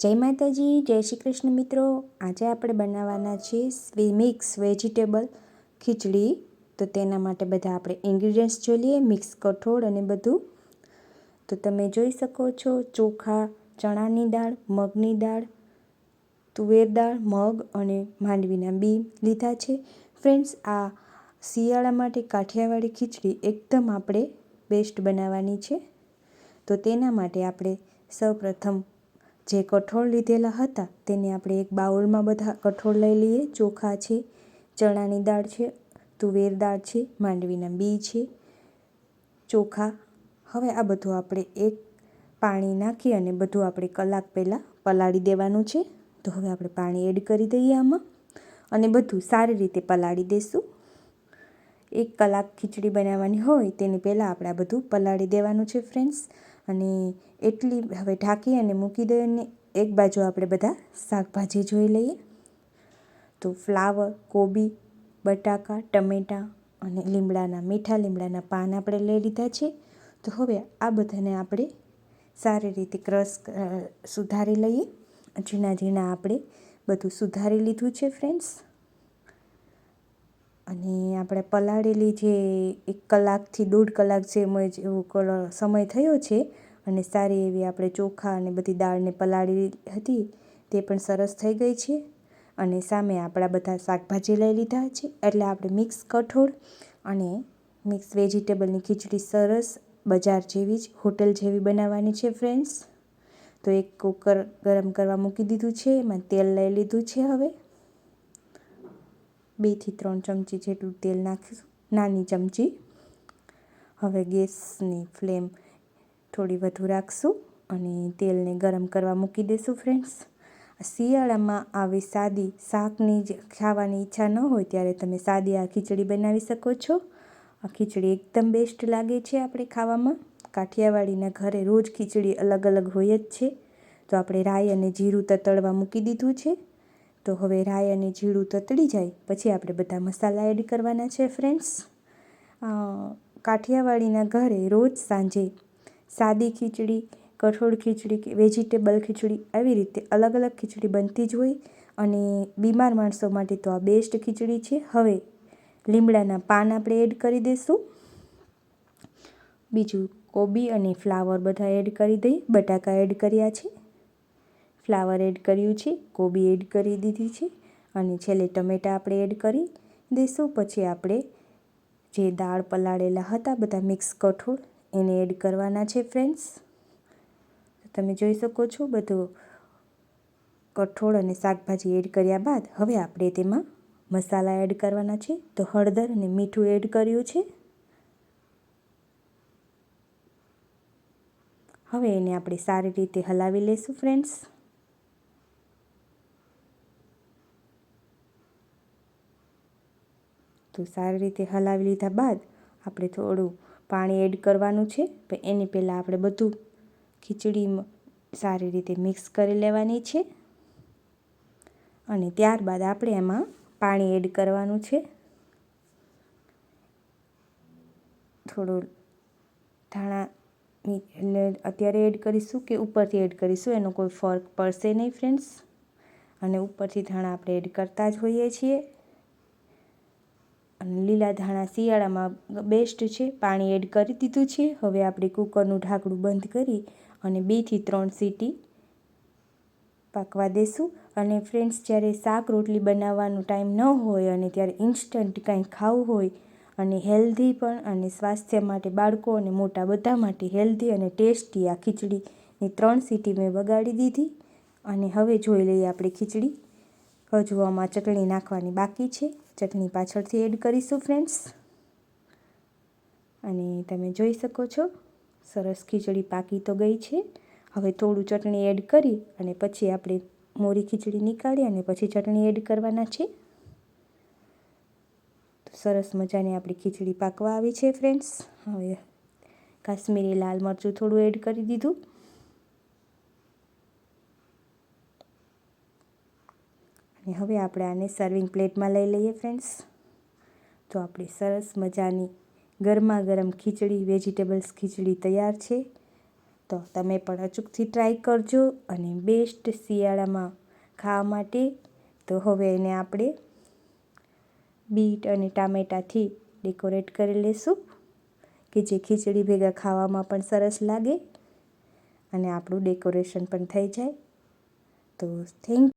જય માતાજી, જય શ્રી કૃષ્ણ મિત્રો. આજે આપણે બનાવવાના છે મિક્સ વેજીટેબલ ખીચડી. તો તેના માટે બધા આપણે ઇન્ગ્રીડિયન્ટ્સ જોઈ લઈએ, મિક્સ કઠોળ અને બધું. તો તમે જોઈ શકો છો ચોખા, ચણાની દાળ, મગની દાળ, તુવેર દાળ, મગ અને માંડવીના બી લીધા છે. ફ્રેન્ડ્સ આ શિયાળા માટે કાઠિયાવાડી ખીચડી એકદમ આપણે બેસ્ટ બનાવવાની છે. તો તેના માટે આપણે સૌપ્રથમ જે કઠોળ લીધેલા હતા તેને આપણે એક બાઉલમાં બધા કઠોળ લઈ લઈએ. ચોખા છે, ચણાની દાળ છે, તુવેર દાળ છે, માંડવીના બી છે. ચોખા, હવે આ બધું આપણે એક પાણી નાખી અને બધું આપણે કલાક પહેલાં પલાળી દેવાનું છે. તો હવે આપણે પાણી એડ કરી દઈએ આમાં અને બધું સારી રીતે પલાળી દઈશું એક કલાક ખીચડી બનાવવાની હોય તેની પહેલાં આપણે આ બધું પલાળી દેવાનું છે ફ્રેન્ડ્સ અને એટલી હવે ઢાંકી અને મૂકી દઈએ એક બાજુ આપણે બધા શાકભાજી જોઈ લઈએ. તો ફ્લાવર, કોબી, બટાકા, ટમેટાં અને લીમડાના મીઠા, લીમડાના પાન આપણે લઈ લીધા છે. તો હવે આ બધાને આપણે સારી રીતે ક્રશ સુધારી લઈએ. ઝીણા ઝીણા આપણે બધું સુધારી લીધું છે, ફ્રેન્ડ્સ. અને આપણે પલાળેલી જે એક કલાકથી દોઢ કલાક જે જેવો સમય થયો છે અને સારી એવી આપણે ચોખા અને બધી દાળને પલાળી હતી તે પણ સરસ થઈ ગઈ છે. અને સામે આપણા બધા શાકભાજી લઈ લીધા છે. એટલે આપણે મિક્સ કઠોળ અને મિક્સ વેજીટેબલની ખીચડી સરસ બજાર જેવી જ, હોટલ જેવી બનાવવાની છે ફ્રેન્ડ્સ. તો એક કુકર ગરમ કરવા મૂકી દીધું છે. એમાં તેલ લઈ લીધું છે હવે. બેથી ત્રણ ચમચી જેટલું તેલ નાખીશું, નાની ચમચી. હવે ગેસની ફ્લેમ થોડી વધુ રાખશું અને તેલને ગરમ કરવા મૂકી દઈશું ફ્રેન્ડ્સ શિયાળામાં આવી સાદી શાકની જ ખાવાની ઈચ્છા ન હોય ત્યારે તમે સાદી આ ખીચડી બનાવી શકો છો. આ ખીચડી એકદમ બેસ્ટ લાગે છે આપણે ખાવામાં. કાઠિયાવાડીના ઘરે રોજ ખીચડી અલગ અલગ હોય જ છે. તો આપણે રાઈ અને જીરું તતળવા મૂકી દીધું છે. તો હવે રાઈ અને જીરું તતળી જાય, પછી આપણે બધા મસાલા એડ કરવાના છે ફ્રેન્ડ્સ કાઠિયાવાડીના ઘરે રોજ સાંજે સાદી ખીચડી, કઠોળ ખીચડી કે વેજીટેબલ ખીચડી આવી રીતે અલગ અલગ ખીચડી બનતી જ હોય અને બીમાર માણસો માટે તો આ બેસ્ટ ખીચડી છે. હવે લીમડાના પાન આપણે એડ કરી દઈશું. બીજું કોબી અને ફ્લાવર બધા એડ કરી દઈ બટાકા એડ કર્યા છે. ફ્લાવર એડ કર્યું છે. કોબી એડ કરી દીધી છે. અને છેલ્લે ટમેટાં આપણે એડ કરી દઈશું. પછી આપણે જે દાળ પલાળેલા હતા, બધા મિક્સ કઠોળ એને એડ કરવાના છે ફ્રેન્ડ્સ તમે જોઈ શકો છો, બધું કઠોળ અને શાકભાજી એડ કર્યા બાદ હવે આપણે તેમાં મસાલા એડ કરવાના છે. તો હળદર અને મીઠું એડ કર્યું છે. હવે એને આપણે સારી રીતે હલાવી લઈશું ફ્રેન્ડ્સ તો સારી રીતે હલાવી લીધા બાદ આપણે થોડું પાણી એડ કરવાનું છે એની પહેલાં આપણે બધું ખીચડી સારી રીતે મિક્સ કરી લેવાની છે. અને ત્યારબાદ આપણે એમાં પાણી એડ કરવાનું છે. થોડું ધાણા અત્યારે એડ કરીશું કે ઉપરથી એડ કરીશું? એનો કોઈ ફર્ક પડશે નહીં ફ્રેન્ડ્સ અને ઉપરથી ધાણા આપણે એડ કરતા જ હોઈએ છીએ. અને લીલા ધાણા શિયાળામાં બેસ્ટ છે. પાણી એડ કરી દીધું છે. હવે આપણે કુકરનું ઢાંકણું બંધ કરી અને બેથી ત્રણ સીટી પાકવા દેશું. અને ફ્રેન્ડ્સ જ્યારે શાક રોટલી બનાવવાનો ટાઈમ ન હોય અને ત્યારે ઇન્સ્ટન્ટ કાંઈ ખાવું હોય અને હેલ્ધી પણ અને સ્વાસ્થ્ય માટે બાળકો અને મોટા બધા માટે હેલ્ધી અને ટેસ્ટી આ ખીચડીની ત્રણ સીટી મેં વગાડી દીધી. અને હવે જોઈ લઈએ આપણે ખીચડી. હજુ આમાં ચટણી નાખવાની બાકી છે. ચટણી પાછળથી એડ કરીશું ફ્રેન્ડ્સ અને તમે જોઈ શકો છો, સરસ ખીચડી પાકી તો ગઈ છે. હવે થોડું ચટણી એડ કરી અને પછી આપણે મોરી ખીચડી નીકાળી અને પછી ચટણી એડ કરવાના છે. સરસ મજાની આપણી ખીચડી પાકવા આવી છે ફ્રેન્ડ્સ હવે કાશ્મીરી લાલ મરચું થોડું એડ કરી દીધું. અને હવે આપણે આને સર્વિંગ પ્લેટમાં લઈ લઈએ ફ્રેન્ડ્સ તો આપણી સરસ મજાની ગરમા ગરમ ખીચડી વેજીટેબલ્સ ખીચડી તૈયાર છે, તો તમે પણ અચૂકથી ટ્રાય કરજો અને બેસ્ટ શિયાળામાં ખાવા માટે. તો હવે એને આપણે બીટ અને ટામેટાથી ડેકોરેટ કરી લઈશું કે જે ખીચડી ભેગા ખાવામાં પણ સરસ લાગે અને આપણું ડેકોરેશન પણ થઈ જાય. તો થેન્ક